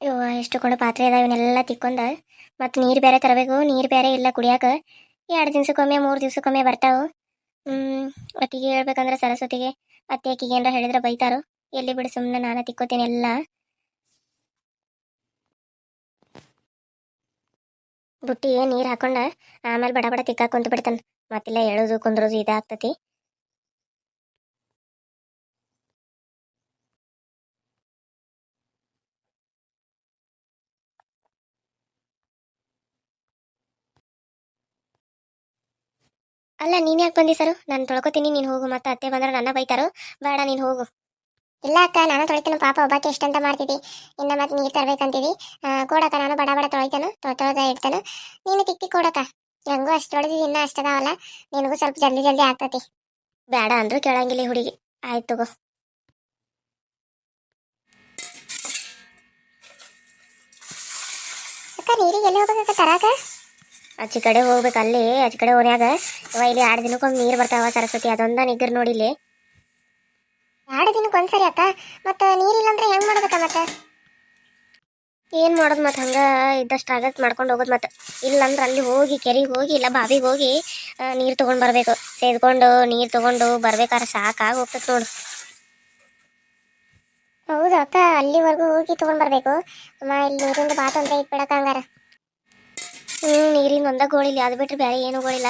ಇವ ಎಷ್ಟು ಕೊಂಡು ಪಾತ್ರೆ ಅದಾವ ಇವನ್ನೆಲ್ಲ ತಿಕ್ಕೊಂಡ ಮತ್ತು ನೀರು ಬೇರೆ ತರಬೇಕು, ನೀರು ಬೇರೆ ಇಲ್ಲ ಕುಡಿಯಾಕ. ಎರಡು ದಿವ್ಸಕ್ಕೊಮ್ಮೆ, ಮೂರು ದಿವ್ಸಕ್ಕೊಮ್ಮೆ ಬರ್ತಾವು. ಅಕ್ಕಿಗೆ ಹೇಳ್ಬೇಕಂದ್ರೆ ಸರಸ್ವತಿಗೆ, ಅತ್ತೆ ಅಕ್ಕಿಗೆ ಏನಾರ ಹೇಳಿದ್ರೆ ಬೈತಾರು. ಎಲ್ಲಿ ಬಿಡು ಸುಮ್ಮನೆ ನಾನು ತಿಕ್ಕೋತೀನಿ ಎಲ್ಲ. ಬುಟ್ಟಿ ನೀರು ಹಾಕೊಂಡ ಆಮೇಲೆ ಬಡ ಬಡ ತಿಕ್ಕಾಕ್ ಕುಂತು ಬಿಡ್ತಾನೆ ಮತ್ತಿಲ್ಲ ಹೇಳೋದು ಕುಂದ್ರೋದು ಇದಾಗ್ತತಿ. ಅಲ್ಲ ನೀನ್ ಯಾಕೆ ಬಂದಿ ಸರು? ನಾನು ತೊಳ್ಕೊತೀನಿ ನೀನು ಹೋಗು ಮತ್ತೆ ಅತ್ತೆ ಬಂದ್ರೆ ನನ್ನ ಬೈತಾರೋ? ಬೇಡ ನೀನು ಹೋಗು. ಇಲ್ಲ ಅಕ್ಕ ನಾನು ತೊಳಿತೇನೆ ಪಾಪ ಒಬ್ಬಕ್ಕೆ ಎಷ್ಟಂತ ಮಾಡ್ತಿದ್ದಿ ಇನ್ನ ಮತ್ತೆ ನೀರು ತರ್ಬೇಕಂತಿದಿ. ಆ, ಕೊಡಕ್ಕ ನಾನು ಬಡ ಬಡ ತೊಳಿತಾನು ತೊಳ್ದ ಇಡ್ತೇನೆ. ನೀನು ತಿಕ್ಕಿ ಕೊಡಕ್ಕ. ಹೆಂಗೂ ಅಷ್ಟು ತೊಳೆದಿದ್ದು ಇನ್ನ ಅಷ್ಟದಾವಲ್ಲ ನಿನಗೂ ಸ್ವಲ್ಪ ಜಲ್ದಿ ಜಲ್ದಿ ಆಗ್ತತಿ. ಬೇಡ ಅಂದ್ರೂ ಕೇಳಂಗಿಲ್ಲ ಹುಡುಗಿ. ಆಯ್ತು ತಗೋ. ಅಕ್ಕ ನೀರಿಗೆ ಎಲ್ಲಿ ಹೋಗ್ಬೇಕಕ್ಕ ತರಾಕ? ಆಚೆ ಕಡೆ ಹೋಗ್ಬೇಕು ಅಲ್ಲಿ, ಆಚೆ ಕಡೆ ಓನ್ಯಾಗ ಇಲ್ಲಿ ಎರಡು ದಿನಕ್ಕೊಮ್ಮೆ ನೀರು ಬರ್ತಾವ ಸರಸ್ವತಿ, ಅದೊಂದ ನಿಗ್ಗರ್ ನೋಡಿಲ್ಲಿ ಎರಡು ದಿನಕ್ಕೆ ಒಂದ್ಸರಿ ಅಕ್ಕ, ಮತ್ತೆ ನೀರಿಲ್ಲ ಅಂದ್ರೆ ಹೆಂಗ್ ಮಾಡ್ಬೇಕ ಮತ್ತೆ? ಏನ್ ಮಾಡೋದು ಮತ್ತೆ ಹಂಗ ಇದ್ದಷ್ಟು ಆಗತ್ ಮಾಡ್ಕೊಂಡು ಹೋಗೋದು ಮತ್ತೆ ಇಲ್ಲಂದ್ರೆ ಅಲ್ಲಿ ಹೋಗಿ, ಕೆರೆಗೆ ಹೋಗಿ, ಇಲ್ಲ ಬಾವಿಗೆ ಹೋಗಿ ನೀರು ತೊಗೊಂಡು ಬರಬೇಕು. ಸೇದ್ಕೊಂಡು ನೀರು ತಗೊಂಡು ಬರ್ಬೇಕಾದ್ರೆ ಸಾಕಾಗಿ ಹೋಗ್ತದೆ ನೋಡು. ಹೌದು ಅಕ್ಕ, ಅಲ್ಲಿವರೆಗೂ ಹೋಗಿ ತಗೊಂಡ್ ಬರಬೇಕು. ಅಮ್ಮ, ಇಲ್ಲಿ ನೀರಿಂದ ಬಾತ್ ಅಂದ್ರೆ ಇಟ್ಬಿಡಕ್ಕ ಬಿಡಕ್ಕ ಹಂಗಾರ. ಹ್ಞೂ ನೀರಿಂದ ಒಂದ ಗೋಳಿಲ್ಲ ಅದು ಬಿಟ್ರೆ ಬೇರೆ ಏನು ಗೋಳಿಲ್ಲ.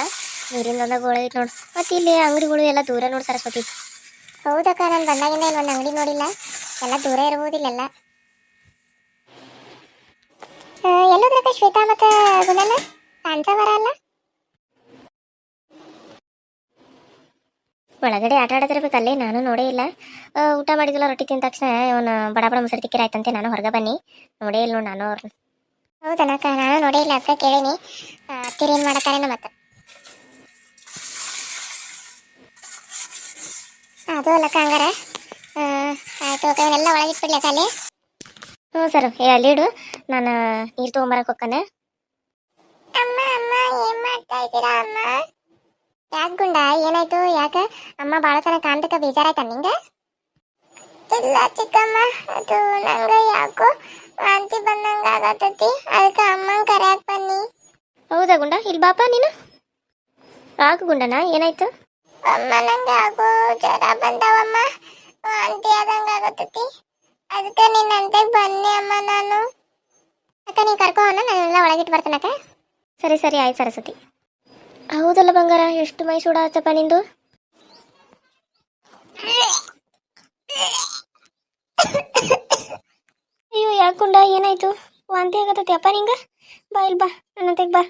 ನೀರಿಂದ ಒಂದ ಗೋಳ ಐತೆ ನೋಡು. ಮತ್ತೆ ಇಲ್ಲಿ ಅಂಗಡಿಗಳು ಎಲ್ಲ ದೂರ ನೋಡಿ ಸರಸ್ವತಿ. ಹೌದಕ್ಕ ನಾನು ಬಂದಾಗಿಂದ ಇಲ್ಲಿ ಒಂದು ಅಂಗಡಿ ನೋಡಿಲ್ಲ. ಎಲ್ಲ ದೂರ ಇರ್ಬೋದಿಲ್ಲೆಲ್ಲ ಎಲ್ಲೋದ್ರಕ್ಕ ಶ್ವೇತಾ ಮತ್ತೆ ಗುಣನ? ಕಾಣ್ತಾ ಬರಲ್ಲ ಒಳಗಡೆ ಆಟ ಆಡತಿರ್ಬೇಕಲ್ಲೇ ನಾನು ನೋಡೇ ಇಲ್ಲ. ಊಟ ಮಾಡಿದಿಲ್ಲ ರೊಟ್ಟಿ ತಿಂದ ತಕ್ಷಣ ಇವನು ಬಡ ಬಡ ಮೊಸರು ತಿಕ್ಕಿರಾಯ್ತಂತೆ ನಾನು ಹೊರಗೆ ಬನ್ನಿ. ನೋಡೇ ಇಲ್ಲ ನೋಡಿ ನಾನು ಅವ್ರನ್ನ ಹೌದನಕ್ಕ ನಾನು ನೋಡೇ ಇಲ್ಲ, ಅದಕ್ಕೆ ಕೇಳೀನಿ. ಅತ್ತಿರಿ ಏನು ಮಾಡತ್ತಾರೇನೋ ಮತ್ತೆ. ಅದು ಅಲ್ಲಕ್ಕ ಹಂಗಾರ. ಆಯ್ತು, ಓಕೆ, ಅವನ್ನೆಲ್ಲ ಒಳಗಿಟ್ಬಿಡ್ಲಕ್ಕ ಅಲ್ಲಿ. ಹ್ಞೂ ಸರ್, ಏ, ಅಲ್ಲಿ ಇಡು. ನಾನು, ನೀರು ತೊಗೊಂಬರಕ್ಕೆ ಹೋಗ್ತಾನೆ. ಅಮ್ಮ ಅಮ್ಮ, ಏನು ಮಾಡ್ತಾ ಇದ್ದೀರಾ, ಅಮ್ಮ? ಯಾಕೆ ಗುಂಡ, ಏನಾಯ್ತು, ಯಾಕೆ? ಅಮ್ಮ ಭಾಳ ತನ ಕಾಣ್ತಕ್ಕ, ಬೇಜಾರಾಯ್ತಾ ನಿಂಗೆ? ಇಲ್ಲ, ಚಿಕ್ಕಮ್ಮ, ಅದು ನಂಗೆ ಯಾಕೋ ವಾಂತಿ ಬಂದಂಗ ಆಗತೈತಿ ಅದಕ್ಕೆ ಅಮ್ಮನ ಕರೆಯಕ್ ಬನ್ನಿ. ಹೌದಾ ಗುಂಡ? ಇಲ್ಲಿ ಬಾಪ ನೀನು? ಆಗು ಗುಂಡನ? ಏನಾಯ್ತು? ಅಮ್ಮ ನಂಗೆ ಯಾಕೋ ಜ್ವರ ಬಂದವಮ್ಮ. ವಾಂತಿ ಆದಂಗ ಆಗತೈತಿ ಅದಕ್ಕೆ ನಿನ್ನಂತೆ ಬನ್ನಿ ಅಮ್ಮ ನಾನು. ಅಕ್ಕ ನೀ ಕರ್ಕೊ ಅನ್ನ ನಾನೆಲ್ಲ ಒಳಗಿಟ್ಟು ಬರ್ತೀನಕ್ಕ ಸರಿ ಸರಿ ಆಯ್ತು ಸರಸ್ವತಿ. ಹೌದಲ್ಲ ಬಂಗಾರ ಎಷ್ಟು ಮೈ ಸುಡಾಚಪ್ಪ ನಿಂದು? ಯಾಕುಂಡ ಏನಾಯ್ತು? ವಾಂತಿ ಆಗತ್ತತಿ. ಅಪ್ಪ ನಿಂಗ? ಬಾ ಇಲ್ಲಿ ಬಾ. ನನ್ನ ತೆಗ್ ಬಾ.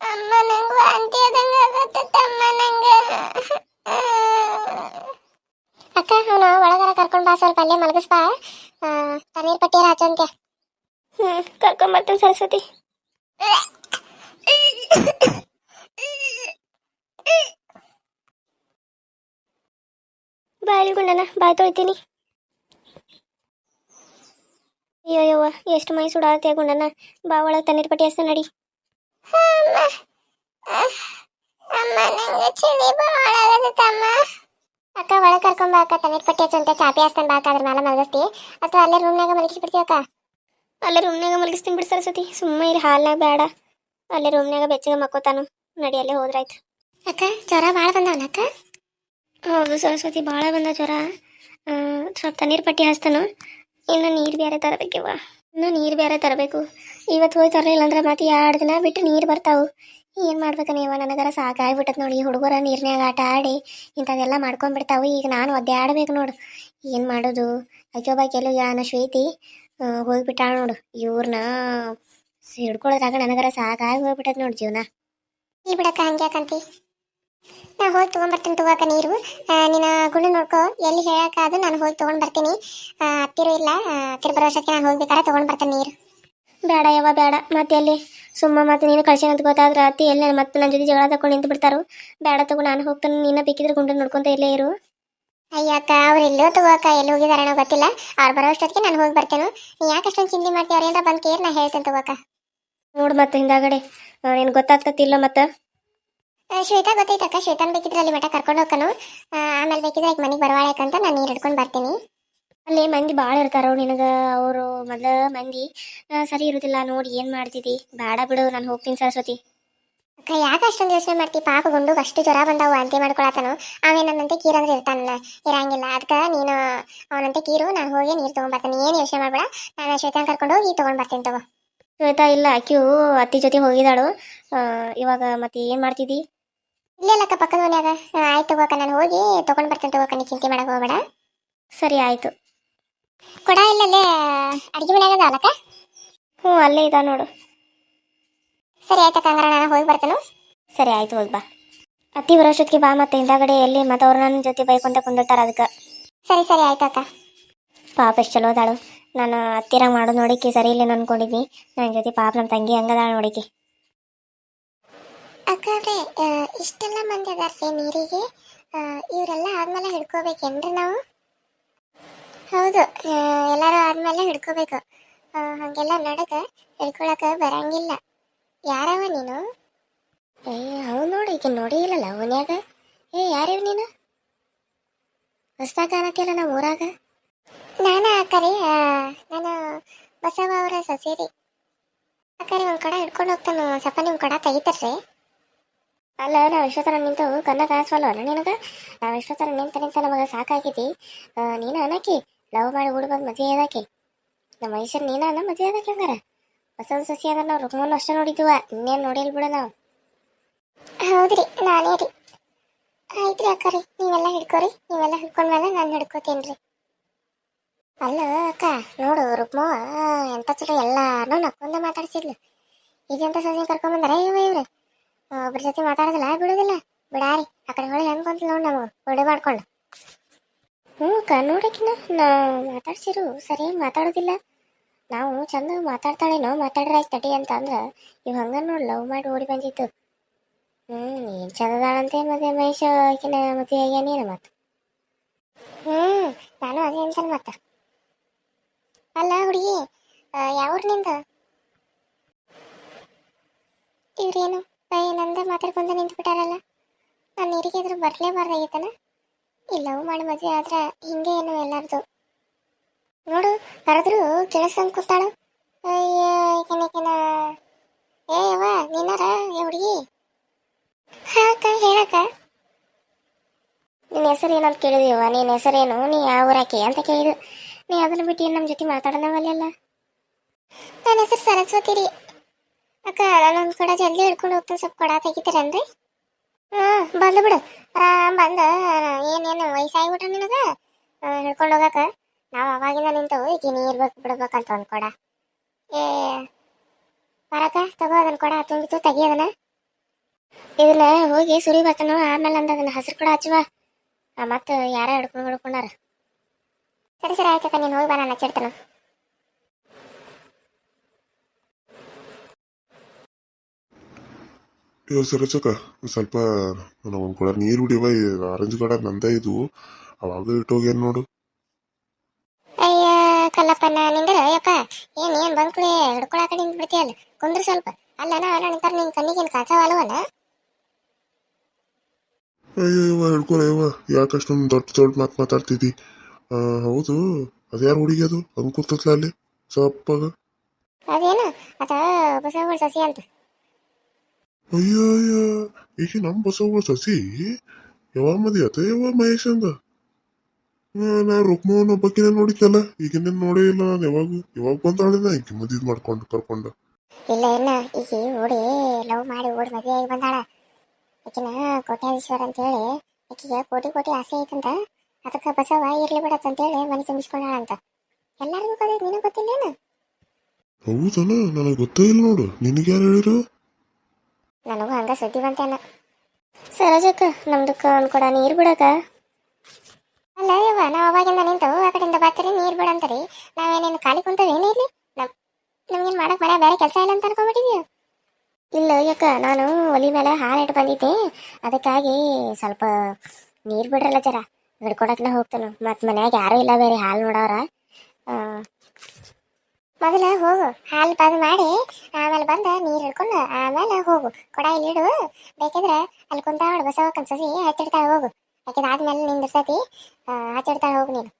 ಅಮ್ಮ ನಂಗೆ ವಾಂತಿ ಆದಂಗ ಆಗತ್ತತ್ತ ಅಮ್ಮ ನಂಗ. ಅಕ್ಕ ಅವನು ಒಳಗರ ಕರ್ಕೊಂಡು ಬಾ. ಸ್ವಲ್ಪ ಅಲ್ಲೇ ಮಲಗಿಸ್ ಬಾ. ತಣ್ಣೀರ್ ರಾಜಂತೆ ಹ್ಮ್ ಹ್ಞೂ ಬರ್ತೇನೆ ಸರಸ್ವತಿ. ಬಾಯಿ ಗುಂಡನ ಬಾಯಿ ತೊಳಿತೀನಿ. ಅಯ್ಯೋ ಯವ್ವ ಎಷ್ಟು ಮೈ ಸುಡಾತೆ ಗುಂಡನ ಬಾ ಒಳಗೆ ತಣ್ಣೀರ್ ಪಟ್ಟಿ ಹಸ್ತ ನಡಿ. ಅಕ್ಕ ಒಳಗೆ ಕರ್ಕೊಂಡ್ ಬಾ ಅಕ್ಕ. ತಣ್ಣೀರ್ ಪಟ್ಟಿ ಹಚ್ಚಂತೆ ಚಾಪಿ ಹಚ್ತಾನೆ ಬಾಕ ಅದ್ರ ಮೇಲೆ ಮಲಗಿಸ್ತಿ. ಅಥವಾ ಅಲ್ಲೇ ರೂಮ್ನಾಗ ಮಲಗಿಸಿ ಬಿಡ್ತೀವಿ ಅಕ್ಕ? ಅಲ್ಲೇ ರೂಮ್ನಾಗ ಮಲಗಿಸ್ತೀನಿ ಬಿಡಿ ಸರಸ್ವತಿ. ಸುಮ್ಮನೆ ಇಲ್ಲಿ ಹಾಲ್ನಾಗ ಬೇಡ. ಅಲ್ಲೇ ರೂಮ್ನಾಗ ಬೆಚ್ಚಗೆ ಮಕ್ಕೋತಾನು. ನಡಿ ಅಲ್ಲೇ ಹೋದ್ರಾಯ್ತು. ಅಕ್ಕ ಜ್ವರ ಭಾಳ ಬಂದವನ ಅಕ್ಕ? ಹೌದು ಸರಸ್ವತಿ ಭಾಳ ಬಂದ ಜ್ವರ. ಸ್ವಲ್ಪ ತಣ್ಣೀರ್ ಪಟ್ಟಿ ಹಚ್ತಾನು ಇನ್ನು ನೀರು ಬೇರೆ ತರಬೇಕಿವ ಇನ್ನು ನೀರು ಬೇರೆ ತರಬೇಕು. ಇವತ್ತು ಹೋಗಿ ತರಲಿಲ್ಲ ಅಂದ್ರೆ ಮತ್ತೆ ಎರಡು ದಿನ ಬಿಟ್ಟು ನೀರು ಬರ್ತಾವು. ಏನು ಮಾಡ್ಬೇಕ ನೀವು ನನಗರ ಸಾಕಾಗ್ಬಿಟ್ಟದ ನೋಡಿ. ಹುಡುಗರ ನೀರಿನಾಗ ಆಟ ಆಡಿ ಇಂಥದೆಲ್ಲ ಮಾಡ್ಕೊಂಡ್ಬಿಡ್ತಾವು ಈಗ ನಾನು ಒದ್ದಾಡ್ಬೇಕು ನೋಡು. ಏನು ಮಾಡೋದು? ಅಕ್ಕೋಬಾಕಿ ಎಲ್ಲೋ ಯಾನ ಶ್ವೇತಿ. ಹೋಗ್ಬಿಟ್ಟಾಳ ನೋಡು. ಇವ್ರನ್ನ ಹಿಡ್ಕೊಳ್ಳೋದಾಗ ನನಗರ ಸಾಕಾಗಿ ಹೋಗ್ಬಿಟ್ಟದ ನೋಡು ಜೀವನ. ಈ ಬಿಡಕ್ಕ ಹಂಗೆ ಯಾಕಂತಿ ನಾ ಹೋಗಿ ತೊಗೊಂಬರ್ತೀನಿ ತಗೋಕ ನೀರು. ನಿನ್ನ ನೀನು ಗುಂಡು ನೋಡ್ಕೋ, ಎಲ್ಲಿ ಹೇಳಕ ಅದು ನಾನು ಹೋಗಿ ತೊಗೊಂಡ್ ಬರ್ತೀನಿ ಹತ್ತಿರ ಇಲ್ಲ ಹತ್ತಿರ ಬರೋ ಅಷ್ಟೊತ್ತಿಗೆ ನಾನು ಹೋಗ್ಬೇಕಾರೆ ತೊಗೊಂಡ್ ಬರ್ತೀನಿ ನೀರು. ಬೇಡ ಯಾವ ಬೇಡ ಮತ್ತೆ ಎಲ್ಲಿ? ಸುಮ್ಮ ಮತ್ತೆ ನೀನು ಕಳ್ಸಿ ಅಂತ ಗೊತ್ತಾದ್ರೆ ಅತ್ತಿ ಎಲ್ಲ ಮತ್ತೆ ನನ್ನ ಜೊತೆ ಜಗಳ ತಗೊಂಡು ನಿಂತು ಬಿಡ್ತಾರು. ಬೇಡ ತಗೋ, ನಾನು ಹೋಗ್ತಾನೆ. ನಿನ್ನ ಬೇಕಿದ್ರೆ ಗುಂಡು ನೋಡ್ಕೊಂತ ಇಲ್ಲೇ ಇರು. ಅಯ್ಯಕ್ಕ ಅವ್ರು ಎಲ್ಲೋ ತಗೋಕ ಎಲ್ಲಿ ಹೋಗಿದಾರೆ ಗೊತ್ತಿಲ್ಲ. ಅವ್ರು ಬರೋ ಅಷ್ಟೊತ್ತಿಗೆ ನಾನು ಹೋಗಿ ಬರ್ತೇನೆ. ನೀ ಯಾಕೆ ಅಷ್ಟೊಂದು ಚಿಂತೆ ಮಾಡ್ತೀವಿ ಅವ್ರೇನಾರ ಬಂದು ಕೇರ್ ನಾ ಹೇಳ್ತೇನೆ ತಗೋಕ ನೋಡು ಮತ್ತೆ ಹಿಂದಾಗಡೆ. ನಿನ್ಗೆ ಗೊತ್ತಾಗ್ತತಿಲ್ಲ ಮತ್ತೆ. ಶ್ವೇತಾ ಗೊತ್ತೈತಕ್ಕ? ಶ್ವೇತಾನ್ ಬೇಕಿದ್ರೆ ಅಲ್ಲಿ ಮಠ ಕರ್ಕೊಂಡು ಹೋಗ್ಕನು. ಆಮೇಲೆ ಬೇಕಿದ್ರೆ ಈಗ ಮನೆಗೆ ಅಂತ ನಾನು ನೀರು ಹಿಡ್ಕೊಂಡು ಬರ್ತೀನಿ. ಅಲ್ಲಿ ಮಂದಿ ಭಾಳ ಇರ್ತಾರೋ ನಿನಗೆ? ಅವರು ಮೊದಲ ಮಂದಿ. ಸರಿ ಇರುದಿಲ್ಲ ನೋಡಿ ಏನು ಮಾಡ್ತಿದ್ದಿ ಬೇಡ ಬಿಡು ನಾನು ಹೋಗ್ತೀನಿ ಸರಸ್ವತಿ. ಅಕ್ಕ ಯಾಕೆ ಅಷ್ಟೊಂದು ಯೋಚನೆ ಮಾಡ್ತಿ? ಪಾಪ ಗುಂಡು ಅಷ್ಟು ಜ್ವರ ಬಂದಾವು ವಾಂತಿ ಮಾಡ್ಕೊಳತನು. ಅವೇನಂತೆ ಕೀರು ಅಂದ್ರೆ ಇರ್ತಾನಲ್ಲ ಇರಂಗಿಲ್ಲ. ಅದಕ್ಕೆ ನೀನು ಅವನಂತೆ ಕೀರು ನಾನು ಹೋಗಿ ನೀರು ತೊಗೊಂಡ್ಬರ್ತೀನಿ ಏನು ಯೋಚನೆ ಮಾಡಬೇಡ. ನಾನು ಶ್ವೇತಾನ್ ಕರ್ಕೊಂಡು ಹೋಗಿ ತೊಗೊಂಡು ಬರ್ತೀನಿ ತಗೋ. ಶ್ವೇತಾ ಇಲ್ಲ ಆಕ್ಯೂ ಅತ್ತಿ ಜೊತೆ ಹೋಗಿದ್ದಾಳು. ಇವಾಗ ಮತ್ತೆ ಏನು ಮಾಡ್ತಿದ್ದಿ ಇಲ್ಲ ಅಕ್ಕ ಪಕ್ಕದ ಮನ್ಯಾಗ. ಆಯ್ತು ತಗೋಕ ನಾನು ಹೋಗಿ ತಗೊಂಡ್ ಬರ್ತೇನೆ ತಗೋಕ ನೀ ಚಿಂತೆ ಮಾಡಕ್ ಹೋಗ್ಬೇಡ. ಸರಿ ಆಯ್ತು. ಕೊಡ ಇಲ್ಲಲ್ಲೇ ಅಡಿಗೆ ಮನ್ಯಾಗ ಅಲ್ಲಕ್ಕ ಹ್ಞೂ ಅಲ್ಲೇ ಇದ ನೋಡು. ಸರಿ ಆಯ್ತಕ್ಕ ಹಂಗಾರ ನಾನು ಹೋಗಿ ಬರ್ತೇನೆ. ಸರಿ ಆಯ್ತು ಹೋಗಿ ಬಾ. ಅತ್ತಿ ಬರೋಷ್ಟೊತ್ತಿಗೆ ಬಾ ಮತ್ತೆ ಹಿಂದಾಗಡೆ ಎಲ್ಲಿ ಮತ್ತೆ ಅವ್ರು ನನ್ನ ಜೊತೆ ಬೈಕೊಂತ ಕುಂದಿರ್ತಾರ ಅದಕ್ಕೆ ಸರಿ ಸರಿ ಆಯ್ತು ಅಕ್ಕ. ಪಾಪ ಎಷ್ಟು ಚಲೋ ಅದಾಳು. ನಾನು ಹತ್ತಿರ ಮಾಡೋದು ನೋಡಿಕಿ ಸರಿ ಇಲ್ಲ ಅನ್ಕೊಂಡಿದ್ನಿ. ನನ್ನ ಜೊತೆ ಪಾಪ ನಮ್ಮ ತಂಗಿ ಹಂಗದಾಳು ನೋಡಿಕಿ. ಅಕ್ಕ ಅವ್ರೆ ಇಷ್ಟೆಲ್ಲ ಮಂದಿ ಅದಾರ್ರಿ ನೀರಿಗೆ ಇವರೆಲ್ಲ ಆದ್ಮೇಲೆ ಹಿಡ್ಕೋಬೇಕೇನ್ರಿ ನಾವು? ಹೌದು ಎಲ್ಲರೂ ಆದ್ಮೇಲೆ ಹಿಡ್ಕೋಬೇಕು. ಹಾಗೆಲ್ಲ ನಡಕ ಹಿಡ್ಕೊಳಕ ಬರಂಗಿಲ್ಲ. ಯಾರವ ನೀನು? ಏ ಅವ್ ನೋಡಿ ಈಗ ನೋಡಿ ಇಲ್ಲಲ್ಲ ಅವನ್ಯಾಗ? ಏ ಯಾರ್ಯಾವ ನೀನು? ಹೊಸ್ದಾಗ ಕಾಣತಿಲ್ಲ ನಾವು ಊರಾಗ? ನಾನ ಅಕ್ಕರಿ ನಾನು ಬಸವ ಅವರ ಸೊಸೇರಿ. ಅಕ್ಕರಿ ಒಂದು ಕಡೆ ಹಿಡ್ಕೊಂಡು ಹೋಗ್ತಾನ ಸಪ್ಪ ನಿಮ್ ಕಡೆ ತೆಗಿತಾರ್ರಿ. ಅಲ್ಲ ನಾವು ಇಷ್ಟೊತ್ತರ ನಿಂತು ಕನ್ನ ಅಲ್ಲ ನಿನಗೆ? ನಾವು ಇಷ್ಟೊತ್ತರ ನಿಂತ ನಿಂತ ನಮಗೆ ಸಾಕಾಗೈತಿ ನೀನು ಅನ್ನಕಿ ಲವ್ ಮಾಡಿ ಹುಡು ಬಂದು ಮದುವೆ ಆದಾಕಿ. ನಮ್ಮ ಮನುಷ್ಯರು ನೀನ ಅನ್ನ ಮದುವೆ ಅದಕ್ಕೆ ಹಂಗಾರ? ಹೊಸ ಸಸಿ ಅದ ನಾವು ರುಕ್ಮನ್ ಅಷ್ಟೇ ನೋಡಿದ್ವ ಇನ್ನೇನು ನೋಡಿಲ್ ಬಿಡ ನಾವು. ಹೌದ್ರಿ ನಾನೇ ರೀ. ಆಯ್ತ್ರಿ ಅಕ್ಕರಿ ನೀವೆಲ್ಲ ಹಿಡ್ಕೊರಿ ನೀವೆಲ್ಲ ಹಿಡ್ಕೊಂಡ್ಮೇಲೆ ನಾನು ಹಿಡ್ಕೋತೇನ್ರಿ ಅಲ್ಲ ಅಕ್ಕ ನೋಡು ರುಕ್ಮ ಎಂತ ಚಲೋ ಎಲ್ಲಾನು ನಕ್ಕೊಂಡ ಮಾತಾಡ್ಸಿದ್ಲು. ಇದೆಂತ ಸಸಿ ಕರ್ಕೊಂಬಂದಾರ ಇವ ಇವ್ರು ಒಬ್ರ ಜೊತೆ ಮಾತಾಡೋದಿಲ್ಲ ಬಿಡೋದಿಲ್ಲ ಬಿಡಾರಿ, ಆ ಕಡೆ ಹೊಳಿ ಬಂತು ನೋಡಿ ನಮಗೆ ಒಡೆ ಮಾಡ್ಕೊಂಡು. ಹ್ಞೂ ಅಕ್ಕ ನೋಡಕಿನ ನಾ ಮಾತಾಡ್ಸಿರು ಸರಿಯಾಗಿ ಮಾತಾಡೋದಿಲ್ಲ. ನಾವು ಚಂದ ಮಾತಾಡ್ತಾಳೇನೋ, ಮಾತಾಡ್ರ ಆಯ್ತು ತಡಿ ಅಂತ ಅಂದ್ರ, ಇವ್ ಹಂಗ ನೋಡಿ ಲವ್ ಮಾಡಿ ಓಡಿ ಬಂದಿತ್ತು ಹ್ಮ್ ಏನ್ ಚಂದದಾಳಂತೆ ಮತ್ತೆ ಮಹೇಶ ಆಕಿನ ಮದುವೆ ಆಗ್ಯಾನೇನು ಮತ್ತೆ? ಹ್ಮ್, ನಾನು ಅದೇ ಅಂತಾನೆ ಮತ್ತೆ. ಅಲ್ಲ ಹುಡುಗಿ ಯಾವ ನಿಂದ? ಇವ್ರೇನು? ಬೈ ನಂದ ಮಾತಾಡ್ಕೊಂಡು ನಿಂತು ಬಿಟ್ಟಾರಲ್ಲ ನಾನು ನೀರಿಗೆ ಎದುರು ಬರ್ಲೇಬಾರ್ದಾಗಿತ್ತನ? ಲವ್ ಮಾಡಿ ಮದುವೆ ಆದ್ರೆ ಹಿಂಗೆ ಏನು ಎಲ್ಲಾರ್ದು ನೋಡು ಕರೆದ್ರು ಕೇಳಿಸಂಗ್ ಕೂತಾಳು. ಅಯ್ಯ ಈಕಿನ ಏ, ಯವ್ವ, ನೀನಾರ? ಏ, ಹುಡುಗಿ? ಹಾಕ ಹೇಳಕ ನಿನ್ನ ಹೆಸರು ಏನಂತ ಕೇಳಿದೀವ ನಿನ್ನ ಹೆಸರೇನು ನೀ ಯಾವ ಊರಾಕಿ ಅಂತ ಕೇಳಿದ್ರು ನೀ ಅದನ್ನ ಬಿಟ್ಟು ನಮ್ಮ ಜೊತೆ ಮಾತಾಡೋದವಲ್ಲ ನನ್ನ ಹೆಸರು ಸರಸ್ವತಿ ರೀ ಅಕ್ಕ ನಾನೊಂದು ಕೊಡ ಜಲ್ದಿ ಹಿಡ್ಕೊಂಡು ಹೋಗ್ತೀನಿ, ಸ್ವಲ್ಪ ಕೊಡ ತೆಗಿತೀರನ್ರಿ? ಹಾಂ, ಬಂದು ಬಿಡು. ಬಂದು. ಏನೇನು ವಯಸ್ಸಾಗಿಬಿಟ್ರೆ ನಿನಗೆ? ಹಿಡ್ಕೊಂಡು ಹೋಗಕ್ಕ ನಾವು ಅವಾಗಿಂದ ನಿಂತು ಈಗ ನೀರು ಬೇಕು ಬಿಡ್ಬೇಕಂತ ಒಂದು ಕೊಡ. ಏ, ಬರಕ, ತಗೋ ಅದನ್ನ ಕೊಡ, ತುಂಬಿತು ತೆಗಿಯೋದನ್ನ ಇದನ್ನ ಹೋಗಿ ಸುರಿ ಬರ್ತಾನ, ಆಮೇಲೆ ಅಂದ ಅದನ್ನ ಹಸಿರು ಕೂಡ ಹಚ್ಚುವ. ಮತ್ತೆ ಯಾರ ಹಿಡ್ಕೊಂಡು ಹಿಡ್ಕೊಂಡಾರ. ಸರಿ ಸರಿ ಆಯ್ತಕ್ಕ ನೀನು ಹೋಗಿ ಬಾ, ನಾನು ಇವ ಸರಚಕ ಸ್ವಲ್ಪ ನನಗೆ ಒಂದು ಕೊಡ ನೀರು ಕುಡಿಯವ ಆರೆಂಜ್ ಕಡ ನಂದ ಇದು. ಅವಾಗ ಇಟ್ಟೋಗ್ಯಾನ ನೋಡು ಅಯ್ಯ ಕಲ್ಲಪ್ಪನ ನಿಂದ್ರ ಯಪ್ಪ. ಏನ್ ಏನ್ ಬಂದ್ ಕುಡಿ ಹಿಡ್ಕೊಳಕ ನಿಂತ್ ಬಿಡ್ತೀಯಲ್ಲ ಕುಂದ್ರ ಸ್ವಲ್ಪ. ಅಲ್ಲ ನಾವೆಲ್ಲ ನಿಂತಾರ ನಿನ್ ಕಣ್ಣಿಗೇನ್ ಕಾಚಾವಲ್ವನ ಅಯ್ಯೋ ಇವ ಹಿಡ್ಕೊಳ ಇವ ಯಾಕೆ ಅಷ್ಟೊಂದು ದೊಡ್ಡ ದೊಡ್ಡ ಮಾತು ಮಾತಾಡ್ತಿದ್ದಿ? ಆ, ಹೌದು ಅದ್ಯಾರು ಹುಡುಗಿ ಅದು? ಹಂಗೆ ಕೂತತ್ಲ ಅಲ್ಲಿ ಸಪ್ಪಗ. ಅದೇನು? ಅದ ಬಸವಗಳ ಸಸಿ ಅಂತ. ಅಯ್ಯೋ ಅಯ್ಯೋ ಈಗ ನಮ್ಮ ಬಸವ ಸಸಿ? ಯಾವಾಗ ಮದಿ ಆತ ಯಾವ ಮಹೇಶ್ ಅಂದ. ನಾ ರುಕ್ಮವನ ಒಬ್ಬಕಿನ ನೋಡಿದ್ದಲ್ಲ ಈಗಿನ ನೋಡೇ ಇಲ್ಲ ನಾನು ಯಾವಾಗ ಯಾವಾಗ ಬಂದಾಳಿನ ಈಗ ಮದುವೆ ಮಾಡ್ಕೊಂಡು ಕರ್ಕೊಂಡು. ಇಲ್ಲ ಇಲ್ಲ ಈಗ ಓಡಿ ಲವ್ ಮಾಡಿ ಓಡಿ ಮದುವೆ ಆಗಿ ಬಂದಾಳ. ಈಕಿನ ಕೋಟ್ಯಾಧೀಶ್ವರ ಅಂತೇಳಿ ಈಕಿಗೆ ಕೋಟಿ ಕೋಟಿ ಆಸೆ ಐತಂತ. ಅದಕ್ಕೆ ಬಸವ ಇರ್ಲಿ ಬಿಡತ್ತ ಅಂತೇಳಿ ಮನೆ ತುಂಬಿಸ್ಕೊಂಡಾಳ ಅಂತ. ಎಲ್ಲರಿಗೂ ಗೊತ್ತೈತಿ ನಿನಗೆ ಗೊತ್ತಿಲ್ಲೇನು? ಹೌದನ ನನಗೆ ಗೊತ್ತೇ ಇಲ್ಲ ನೋಡು. ನಿನಗೆ ಯಾರು ಹೇಳಿರು ನನಗೂ ಹಂಗ ಸುದ್ದಿ ಬಂತೇನ. ಸರೋಜಕ್ಕ ನಮ್ದಕ್ಕ ಒಂದ್ ಕೊಡ ನೀರು ಬಿಡಕ ಅಲ್ಲ ಯವ್ವ ನಾವು ಅವಾಗಿಂದ ನಿಂತು ಆ ಕಡೆಯಿಂದ ಬರ್ತೀರಿ ನೀರ್ ಬಿಡಂತರಿ ನಾವೇನೇನು ಖಾಲಿ ಕುಂತವೇನು ಇಲ್ಲಿ? ನಮ್ ನಮ್ಗೇನ್ ಮಾಡಕ್ ಮನೆ ಬೇರೆ ಕೆಲಸ ಇಲ್ಲ ಅಂತ ಅನ್ಕೊಂಡ್ಬಿಟ್ಟಿದ್ಯಾ? ಇಲ್ಲ ಯಾಕ ನಾನು ಒಲಿ ಮೇಲೆ ಹಾಲು ಇಟ್ಟು ಬಂದಿದ್ದೆ. ಅದಕ್ಕಾಗಿ ಸ್ವಲ್ಪ ನೀರು ಬಿಡ್ರಲ್ಲ ಜರ. ಹಿಡ್ಕೊಡಕ್ನ ಹೋಗ್ತಾನು. ಮತ್ ಮನ್ಯಾಗ ಯಾರು ಇಲ್ಲ ಬೇರೆ ಹಾಲು ನೋಡವ್ರ ಆ, ಮೊದಲ ಹೋಗು. ಹಾಲು ಬಂದ್ ಮಾಡಿ, ಆಮೇಲೆ ಬಂದ ನೀರು ಹಿಡ್ಕೊಂಡು ಆಮೇಲೆ ಹೋಗು. ಕೊಡ ಇಲ್ಲಿ ಇಡು. ಬೇಕಿದ್ರೆ ಅಲ್ಲಿ ಕುಂತಾವಳು ಬಸವ ಸಸಿ ಹಚ್ಚಿಡ್ತಾಳೆ ಹೋಗು. ಯಾಕೆಂದ್ರೆ ಆದ್ಮೇಲೆ ನಿಂದಿರ್ತೈತಿ ಹಚ್ಚಿಡ್ತಾಳೆ ಹೋಗು ನೀನು.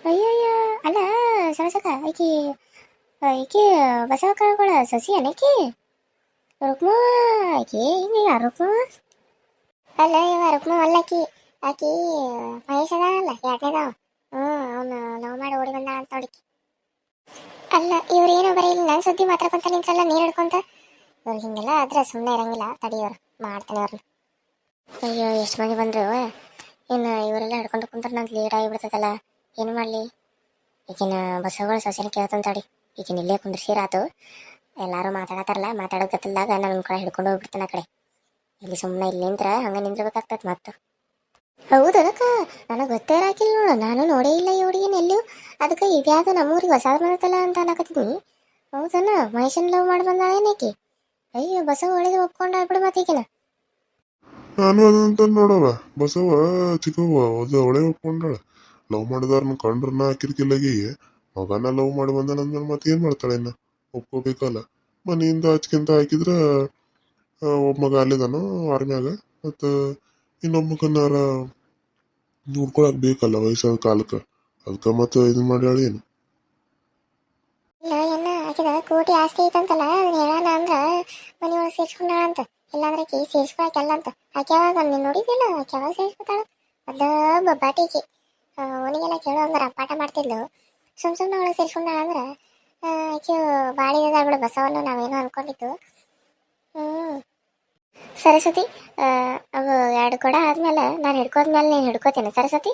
ಅಯ್ಯಯ್ಯ. ಅಲ್ಲ ಸರಸಕ ಐಕಿ ಐಕಿ ಬಸವ ಕಳ್ಕೊಳ ಸಸಿ ಏನಕಿ ರುಕ್ಮ, ಆಕಿ, ಹಿಂಗ ರುಕ್ಮ? ಅಲ್ಲ, ಇವ ರುಕ್ಮ ಅಲ್ಲಕಿ ಆಕಿ. ಮಹೇಶದ ಅಲ್ಲ ಎರಡನೇದವ ಹ್ಞೂ ಅವನು ಲವ್ ಮಾಡಿ ಓಡಿ ಬಂದ ಅಂತ ನೋಡಿಕಿ ಅಲ್ಲ, ಇವ್ರು ಏನೋ ಬರೀ ಇಲ್ಲಿ ನನ್ನ ಸುದ್ದಿ ಕೊಂತ ನಿಂತ್ರಲ್ಲ, ನೀರು ಹಿಡ್ಕೊಂತ? ಇವ್ರು ಹಿಂಗೆಲ್ಲ ಆದ್ರೆ ಸುಮ್ಮನೆ ಇರಂಗಿಲ್ಲ ತಡಿಯೋರು ಮಾಡ್ತಾನೆ ಅವ್ರನ್ನ ಅಯ್ಯೋ, ಎಷ್ಟು ಮಂದಿ ಬಂದ್ರು ಇನ್ನು ಇವರೆಲ್ಲ ಹಿಡ್ಕೊಂಡು ಕುಂತ್ರೆ ಲೇಟ್ ಆಗಿ ಆಗಿಬಿಡ್ತದಲ್ಲ ಏನು ಮಾಡಲಿ? ಈಗಿನ ಬಸ್ಸುಗಳು ಸೊಸೆನ ಕೇಳ್ತಾನೆ ತಡಿ, ಈಗಿನ ಇಲ್ಲೇ ಕುಂದ್ರಿಸಿರಾತು ಎಲ್ಲರೂ ಮಾತಾಡತ್ತಾರಲ್ಲ ಮಾತಾಡೋ ಗತ್ತಲ್ದಾಗ ನನ್ನ ಕಡೆ ಹಿಡ್ಕೊಂಡು ಹೋಗ್ಬಿಡ್ತಾನೆ ಕಡೆ. ಇಲ್ಲಿ ಸುಮ್ಮನೆ ಇಲ್ಲಿ ನಿಂತ್ರ ಹಂಗೆ ನಿಂದಿರ್ಬೇಕಾಗ್ತದೆ ಮತ್ತೆ. ಹೌದಕ್ಕ ನನಗೆ ಗೊತ್ತೇ ಇರಾಕಿಲ್ಲ ನೋಡು. ನಾನು ನೋಡೇ ಇಲ್ಲ ಈ ಹುಡುಗಿನ ಎಲ್ಲೂ ಅದಕ್ಕೆ ಇದ್ಯಾವುದು ನಮ್ಮೂರಿಗೆ ಹೊಸ ಬರುತ್ತಲ್ಲ ಅಂತ ಅನ್ನಕತ್ತೀನಿ ಹೌದನ, ಮಹೇಶನ್ ಲವ್ ಮಾಡಿ ಬಂದಾಳೇನೇಕಿ ಅಯ್ಯೋ, ಬಸವ ಒಳಗೆ ಒಪ್ಕೊಂಡಾಗ್ಬಿಡು ಮತ್ತೆ ಈಗಿನ ನಾನು ಅದಂತ ನೋಡವ ಬಸವ ಚಿಕ್ಕವ ಅದು ಅವಳೆ ಒಪ್ಕೊಂಡಾಳ. ಲವ್ ಮಾಡಿದಾರನ ಕಂಡ್ರನ್ನ ಕಿರಿಕಿಲ್ಲಾಗಿ ಮಗನ ಲವ್ ಮಾಡಿ ಬಂದನಂದ್ರೆ ಮತ್ತೆ ಏನ್ ಮಾಡ್ತಾಳೆ ಇನ್ನ? ಒಪ್ಕೋಬೇಕಲ್ಲ. ಮನೆಯಿಂದ ಹಚ್ಕಿಂತ ಹಾಕಿದ್ರ ಒಬ್ಬ ಮಗ ಅಲ್ಲಿದಾನೋ ಆರ್ಮ್ಯಾಗ ಮತ್ತು ಇನ್ನೊಬ್ಬ ಮಗನಾರ ನೋಡ್ಕೊಳಕ್ ಬೇಕಲ್ಲ, ವಯಸ್ಸಾದ ಕಾಲಕ್ಕೆ. ಅದಕ್ಕೆ ಮತ್ತೆ ಇದು ಮಾಡ್ಯಾಳ ಏನು? ಇಲ್ಲ ಎನ್ನ ಆಕಿದ ಕೋಟಿ ಆಸ್ತಿ ಐತಂತಲ್ಲ, ಅದನ್ನ ಹೇಳೋಣ ಅಂದ್ರ ಮನೆ ಒಳಗೆ ಸೇರ್ಸ್ಕೊಂಡಾಳ ಅಂತ. ಇಲ್ಲಾಂದ್ರೆ ಆಕಿ ಸೇರ್ಸ್ಕೊಳಕ್ಕೆಲ್ಲ ಅಂತ. ಆಕೆ ಯಾವಾಗ ನೀನು ನೋಡಿದಿಲ್ಲ ಆಕೆ ಯಾವಾಗ ಸೇರ್ಸ್ಕೊತಾಳ? ಅದ ಬಬ್ಬಾಟಿಕಿ. ಅವನಿಗೆಲ್ಲ ಕೇಳೋ ಅಂದ್ರೆ ಪಾಠ ಮಾಡ್ತಿದ್ಲು. ಸುಮ್ ಸುಮ್ಮನೆ ಒಳಗೆ ಸೇರ್ಸ್ಕೊಂಡಾಳ ಅಂದ್ರೆ ಆಕೆ ಬಾಳಿದ ಬಿಡು ಬಸವನ್ನು ನಾವೇನೋ ಅನ್ಕೊಂಡಿದ್ದು. ಹ್ಮ್. ಸರಸ್ವತಿ ಅವು ಎರಡು ಕೊಡ ಆದ್ಮೇಲೆ ನಾನು ಹಿಡ್ಕೋದ್ಮೇಲೆ ನೀನು ಹಿಡ್ಕೋತೇನೆ. ಸರಸ್ವತಿ?